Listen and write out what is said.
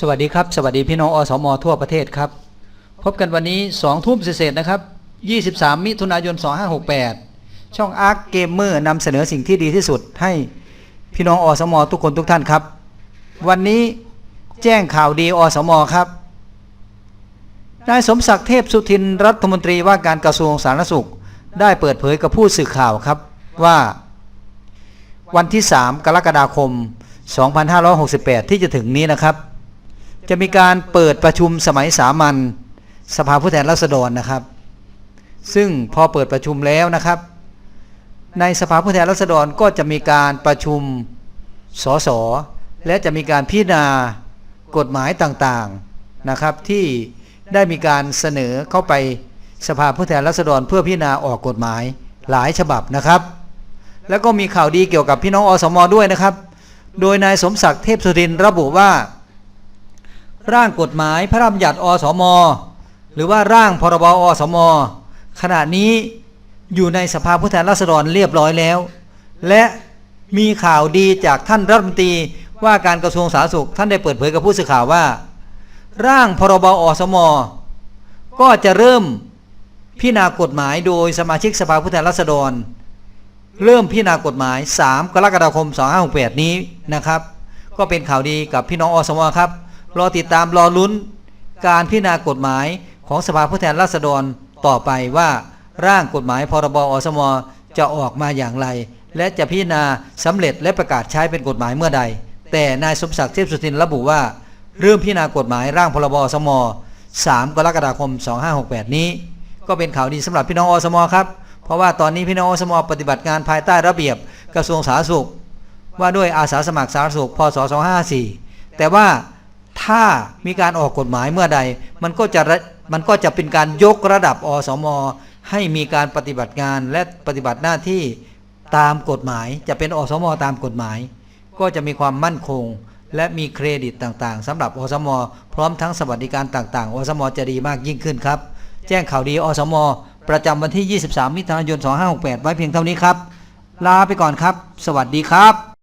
สวัสดีครับสวัสดีพี่น้องอสมทั่วประเทศครับ พบกันวันนี้2ทุ่มเศษนะครับ 23 มิถุนายน 2568 ช่องอาร์คเกมเมอร์นำเสนอสิ่งที่ดีที่สุดให้พี่น้องอสมทุกคนทุกท่านครับ วันนี้แจ้งข่าวดีอสมครับนายสมศักดิ์เทพสุทินรัฐมนตรีว่าการกระทรวงสาธารณสุข ได้เปิดเผยกับผู้สื่อข่าวครับว่า วันที่ 3 กรกฎาคม 2568 ที่จะถึงนี้นะครับ จะมีการเปิดประชุมสมัยสามัญสภาผู้แทนราษฎรนะครับ ซึ่งพอเปิดประชุมแล้วนะครับ ในสภาผู้แทนราษฎรก็จะมีการประชุมสสและจะมีการพิจารณากฎหมายต่างๆนะครับ ที่ได้มีการเสนอเข้าไปสภาผู้แทนราษฎรเพื่อพิจารณาออกกฎหมายหลายฉบับนะครับ แล้วก็มีข่าวดีเกี่ยวกับพี่น้องอสมด้วยนะครับ โดยนายสมศักดิ์เทพสุทินระบุว่า ร่างกฎหมายพระราชบัญญัติอสม หรือว่าร่างพรบอสม ขณะนี้อยู่ในสภาผู้แทนราษฎรเรียบร้อยแล้ว และมีข่าวดีจากท่านรัฐมนตรีว่าการกระทรวงสาธารณสุขท่านได้เปิดเผยกับผู้สื่อข่าวว่า ร่างพรบอสม ก็จะเริ่มพิจารณากฎหมายโดยสมาชิกสภาผู้แทนราษฎร เริ่มพิจารณากฎหมาย 3 กรกฎาคม 2568 นี้นะครับ ก็เป็นข่าวดีกับพี่น้องอสมครับ รอติดตามรอลุ้น การพิจารณากฎหมายของสภาผู้แทนราษฎรต่อไปว่าร่างกฎหมายพรบอสมจะออกมาอย่างไร และจะพิจารณาสำเร็จและประกาศใช้เป็นกฎหมายเมื่อใด แต่นายสมศักดิ์เทพสุทินระบุว่า เริ่มพิจารณากฎหมายร่างพรบอสม3กรกฎาคม 2568 นี้ ก็เป็นข่าวดีสำหรับพี่น้องอสมครับเพราะว่าตอนนี้พี่น้องอสมปฏิบัติงานภายใต้ระเบียบกระทรวงสาธารณสุข ว่าด้วยอาสาสมัครสาธารณสุขพศ2554แต่ว่า ถ้ามีการออกกฎหมายเมื่อใด มันก็จะมันก็จะเป็นการยกระดับอสม ให้มีการปฏิบัติงานและปฏิบัติหน้าที่ตามกฎหมาย จะเป็นอสมตามกฎหมาย ก็จะมีความมั่นคง และมีเครดิตต่างๆสำหรับอสม พร้อมทั้งสวัสดิการต่างๆ อสม จะดีมากยิ่งขึ้นครับ แจ้งข่าวดีอสม ประจำวันที่ 23 มิถุนายน 2568 ไว้เพียงเท่านี้ครับ ลาไปก่อนครับ สวัสดีครับ